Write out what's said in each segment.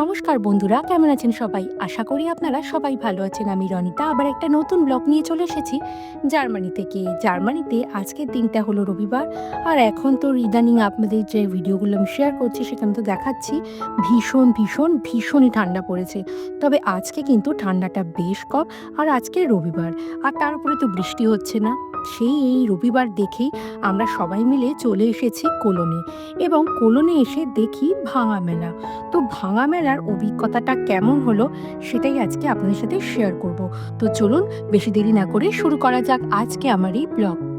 নমস্কার বন্ধুরা, কেমন আছেন সবাই? আশা করি আপনারা সবাই ভালো আছেন। আমি রনিতা, আবার একটা নতুন ব্লগ নিয়ে চলে এসেছি জার্মানি থেকে। জার্মানিতে আজকের দিনটা হলো রবিবার, আর এখন তো ইদানিং আপনাদের যে ভিডিওগুলো আমি শেয়ার করছি, সেখানে তো দেখাচ্ছি ভীষণ ভীষণ, ভীষণই ঠান্ডা পড়েছে। তবে আজকে কিন্তু ঠান্ডাটা বেশ কম, আর আজকে রবিবার, আর তার উপরে তো বৃষ্টি হচ্ছে না। সেই এই রবিবার দেখেই আমরা সবাই মিলে চলে এসেছি কোলনে এবং কোলনে এসে দেখি ভাঙা মেলা। তো ভাঙা মেলার অভিজ্ঞতাটা কেমন হলো সেটাই আজকে আপনাদের সাথে শেয়ার করব। তো চলুন, বেশি দেরি না করে শুরু করা যাক আজকে আমার এই ব্লগ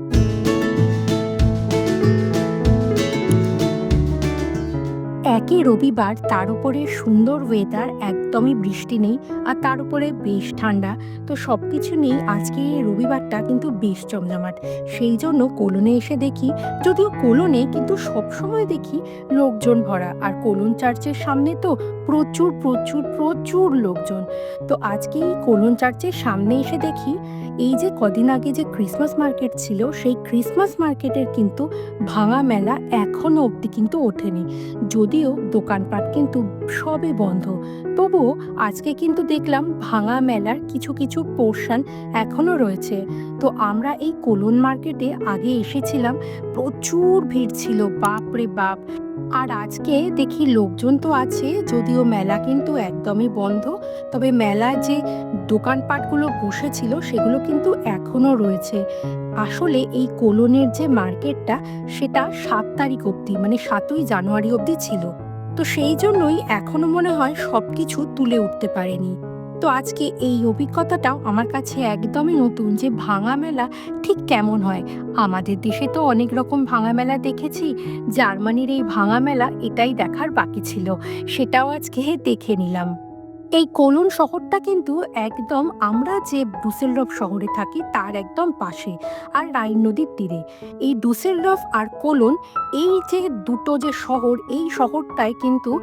একই রবিবার তার উপরে সুন্দর ওয়েদার একদমই বৃষ্টি নেই আর তার উপরে বেশ ঠান্ডা। তো সব কিছু নেই আজকে এই রবিবারটা কিন্তু বেশ জমজমাট। সেই জন্য কোলনে এসে দেখি, যদিও কোলনে কিন্তু সবসময় দেখি লোকজন ভরা। আর কোলন চার্চের সামনে তো প্রচুর প্রচুর প্রচুর লোকজন। তো আজকে এই কোলন চার্চের সামনে এসে দেখি, এই যে কদিন আগে যে ক্রিসমাস মার্কেট ছিল, সেই ক্রিসমাস মার্কেটের কিন্তু ভাঙা মেলা এখনও অবধি কিন্তু ওঠেনি। যদিও দোকানপাট কিন্তু সবে বন্ধ। তবুও আজকে কিন্তু দেখলাম ভাঙা মেলার কিছু কিছু পোর্শন এখনও রয়েছে। তো আমরা এই কোলন মার্কেটে আগে এসেছিলাম, প্রচুর ভিড় ছিল, বাপ রে বাপ। আর আজকে দেখি লোকজন তো আছে, যদিও মেলা কিন্তু একদমই বন্ধ। তবে মেলায় যে দোকানপাটগুলো বসেছিল, সেগুলো কিন্তু এখনও রয়েছে। আসলে এই কোলনের যে মার্কেটটা সেটা সাত তারিখ অবধি মানে সাতই জানুয়ারি অবধি ছিল। তো সেই জন্যই এখনও মনে হয় সব কিছু তুলে উঠতে পারেনি। তো আজকে এই অভিজ্ঞতাটাও আমার কাছে একদমই নতুন যে ভাঙা মেলা ঠিক কেমন হয়। আমাদের দেশে তো অনেক রকম ভাঙা মেলা দেখেছি। জার্মানির এই ভাঙা মেলা এটাই দেখার বাকি ছিল। সেটাও আজকে দেখে নিলাম। এই কোলন শহরটা কিন্তু একদম আমরা যে ডুসেলডর্ফ শহরে থাকি তার একদম পাশে আর রাইন নদীর তীরে। এই ডুসেলডর্ফ আর কোলন এই যে দুটো যে শহর, এই শহরটায় কিন্তু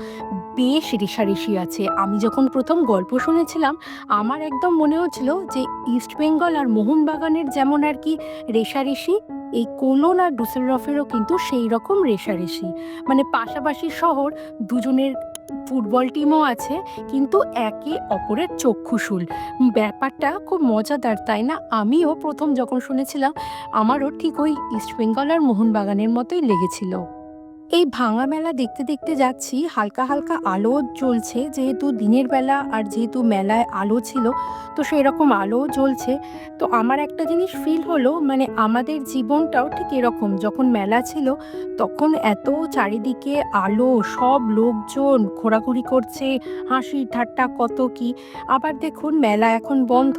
বেশ রেশারেশি আছে। আমি যখন প্রথম গল্প শুনেছিলাম, আমার একদম মনে হচ্ছিল যে ইস্ট বেঙ্গল আর মোহনবাগানের যেমন আর কি রেশারেশি, এই কোলন আর ডুসেলডর্ফেরও কিন্তু সেই রকম রেশারেশি। মানে পাশাপাশি শহর, দুজনের ফুটবল টিমও আছে, কিন্তু একে অপরের চক্ষুশুল। ব্যাপারটা খুব মজাদার, তাই না? আমিও প্রথম যখন শুনেছিলাম, আমারও ঠিক ওই ইস্টবেঙ্গল আর মোহনবাগানের মতোই লেগেছিল। এই ভাঙা মেলা দেখতে দেখতে যাচ্ছি, হালকা হালকা আলো জ্বলছে, যেহেতু দিনের বেলা আর যেহেতু মেলায় আলো ছিল, তো সেই রকম আলো জ্বলছে। তো আমার একটা জিনিস ফিল হলো মানে আমাদের জীবনটাও ঠিক এরকম। যখন মেলা ছিল, তখন এত চারিদিকে আলো, সব লোকজন ঘোরাঘুরি করছে, হাসি ঠাট্টা কত কি। আবার দেখুন মেলা এখন বন্ধ,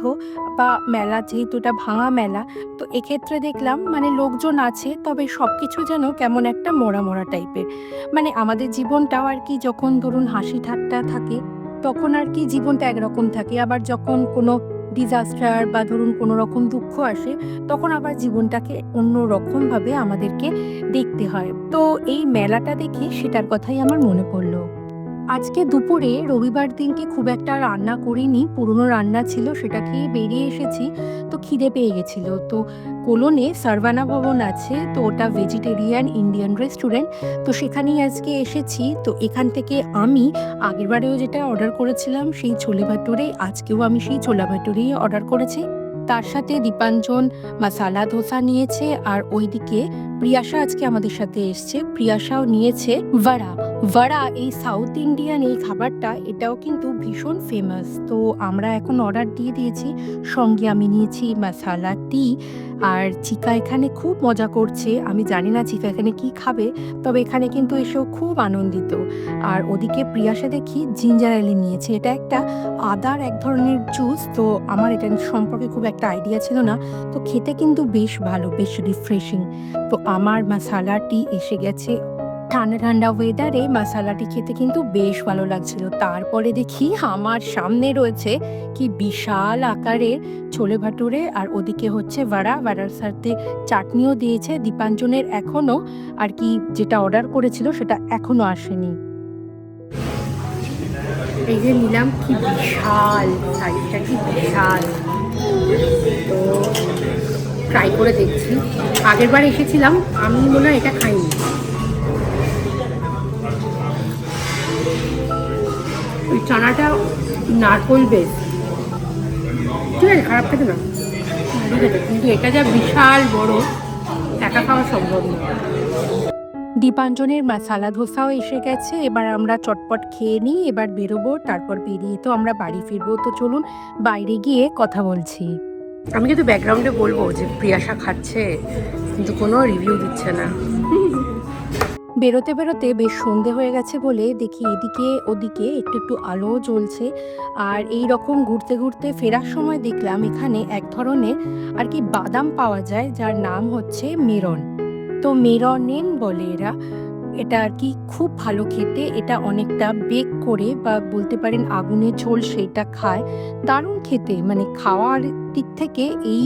বা মেলা যেহেতু এটা ভাঙা মেলা, তো এক্ষেত্রে দেখলাম মানে লোকজন আছে, তবে সব কিছু যেন কেমন একটা মোড়া মোড়া টাইপের মানে আমাদের জীবনটাও আর কি যখন ধরুন হাসি ঠাট্টা থাকে, তখন আর কি জীবনটা একরকম থাকে। আবার যখন কোনো ডিজাস্টার বা ধরুন কোনো রকম দুঃখ আসে, তখন আবার জীবনটাকে অন্য রকমভাবে আমাদেরকে দেখতে হয়। তো এই মেলাটা দেখে সেটার কথাই আমার মনে পড়ল। আজকে দুপুরে রবিবার দিনকে খুব একটা রান্না করিনি, পুরনো রান্না ছিল, সেটা খেয়ে বেরিয়ে এসেছি, তো খিদে পেয়ে গেছিল। তো কোলনে সার্ভানা ভবন আছে, তো ওটা ভেজিটেরিয়ান ইন্ডিয়ান রেস্টুরেন্ট, তো সেখানেই আজকে এসেছি। তো এখান থেকে আমি আগেরবারেও যেটা অর্ডার করেছিলাম, সেই ছোলে ভাটুরে, আজকেও আমি সেই ছোলা ভাটুরেই অর্ডার করেছি। তার সাথে দীপাঞ্জন মাসালা ধোসা নিয়েছে, আর ওইদিকে প্রিয়াশা আজকে আমাদের সাথে এসছে। প্রিয়াশাও নিয়েছে, ভাড়া। ভাড়া এই সাউথ ইন্ডিয়ান এই খাবারটা, এটাও কিন্তু ভীষণ ফেমাস তো আমরা এখন অর্ডার দিয়ে দিয়েছি। সঙ্গে আমি নিয়েছি মাসালা টি আর চিকা এখানে খুব মজা করছে। আমি জানি না চিকা এখানে কি খাবে, তবে এখানে কিন্তু এসেও খুব আনন্দিত। আর ওদিকে প্রিয়াশা দেখি জিঞ্জার এলে নিয়েছে। এটা একটা আদার এক ধরনের জুস তো আমার এটা সম্পর্কে খুব একটা আইডিয়া ছিল না। তো খেতে কিন্তু বেশ ভালো, বেশ রিফ্রেশিং তো আমার মাসালা টি এসে গেছে। ঠান্ডা ঠান্ডা ওয়েদারে মশালাটি খেতে কিন্তু বেশ ভালো লাগছিল। তারপরে দেখি আমার সামনে রয়েছে কি বিশাল আকারের ছোলে ভাটুরে আর ওদিকে হচ্ছে ভাড়া ভাড়ার সাথে চাটনিও দিয়েছে দীপাঞ্জনের এখনও আর কি যেটা অর্ডার করেছিল সেটা এখনও আসেনি। এই যে নিলাম কি বিশাল সাইজটা কি বিশাল। তো ট্রাই করে দেখছি। আগের বার এসেছিলাম, আমি মনে হয় এটা খাইনি। চানাটা নারকোল বেশ ঠিক আছে খারাপ খেতে না। কিন্তু এটা যা বিশাল বড় একা খাওয়া সম্ভব না। দীপাঞ্জনের মাসালা ধোসাও এসে গেছে এবার আমরা চটপট খেয়ে নিই এবার বেরোবো তারপর বেরিয়ে তো আমরা বাড়ি ফিরবো। তো চলুন বাইরে গিয়ে কথা বলছি। আমি কিন্তু ব্যাকগ্রাউন্ডে বলব যে প্রিয়াশা খাচ্ছে কিন্তু কোনো রিভিউ দিচ্ছে না। বেরোতে বেরোতে বেশ সন্ধে হয়ে গেছে বলে দেখি এদিকে ওদিকে একটু একটু আলোও জ্বলছে। আর এই রকম ঘুরতে ঘুরতে ফেরার সময় দেখলাম এখানে এক ধরনের আর কি বাদাম পাওয়া যায়, যার নাম হচ্ছে মেরন। তো মেরনেন বলে এরা। এটা আর কি খুব ভালো খেতে, এটা অনেকটা বেক করে বা বলতে পারেন আগুনের ঝোল সেটা খায়। দারুণ খেতে মানে খাওয়ার দিক থেকে এই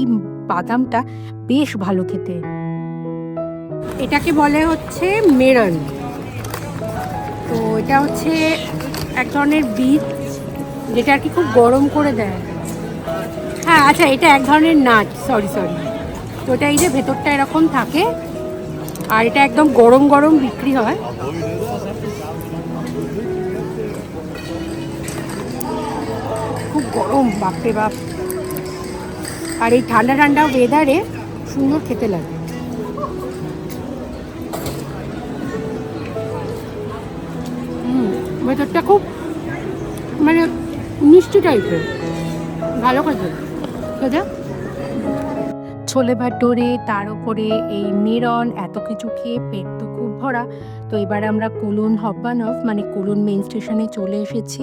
বাদামটা বেশ ভালো খেতে। এটাকে বলে হচ্ছে মেরন। তো এটা হচ্ছে এক ধরনের বীজ যেটা আর কি খুব গরম করে দেয়। হ্যাঁ আচ্ছা এটা এক ধরনের নাচ সরি সরি তো এটা এই যে ভেতরটা এরকম থাকে আর এটা একদম গরম গরম বিক্রি হয়। খুব গরম, বাপরে বাপ। আর এই ঠান্ডা ঠান্ডা ওয়েদারে সুন্দর খেতে লাগে। ভেতরটা খুব মানে মিষ্টি টাইপের। ভালো খেতে খেতে ছোলে ভাটোরে তার উপরে এই মেরন এত কিছু খেয়ে পেট তো খুব ভরা। তো এবার আমরা কোলন হব্বানফ মানে কোলন মেন স্টেশনে চলে এসেছি।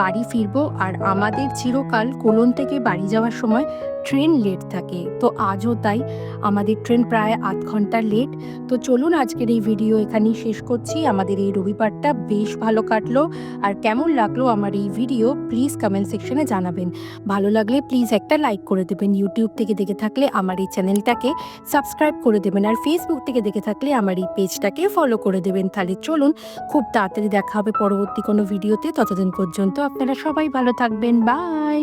বাড়ি ফিরবো, আর আমাদের চিরকাল কোলন থেকে বাড়ি যাওয়ার সময় ট্রেন লেট থাকে, তো আজও তাই আমাদের ট্রেন প্রায় আধ ঘণ্টা লেট তো চলুন আজকের এই ভিডিও এখানেই শেষ করছি। আমাদের এই রবিবারটা বেশ ভালো কাটলো। আর কেমন লাগল আমার এই ভিডিও প্লিজ কমেন্ট সেকশনে জানাবেন। ভালো লাগলে প্লিজ একটা লাইক করে দেবেন। ইউটিউব থেকে দেখে থাকলে আমার এই চ্যানেলটাকে সাবস্ক্রাইব করে দেবেন। আর ফেসবুক থেকে দেখে থাকলে আমার এই পেজটাকে ফলো করে দেবেন। তাহলে চলুন খুব তাড়াতাড়ি দেখা হবে পরবর্তী কোনো ভিডিওতে ততদিন পর্যন্ত আপনারা সবাই ভালো থাকবেন। বাই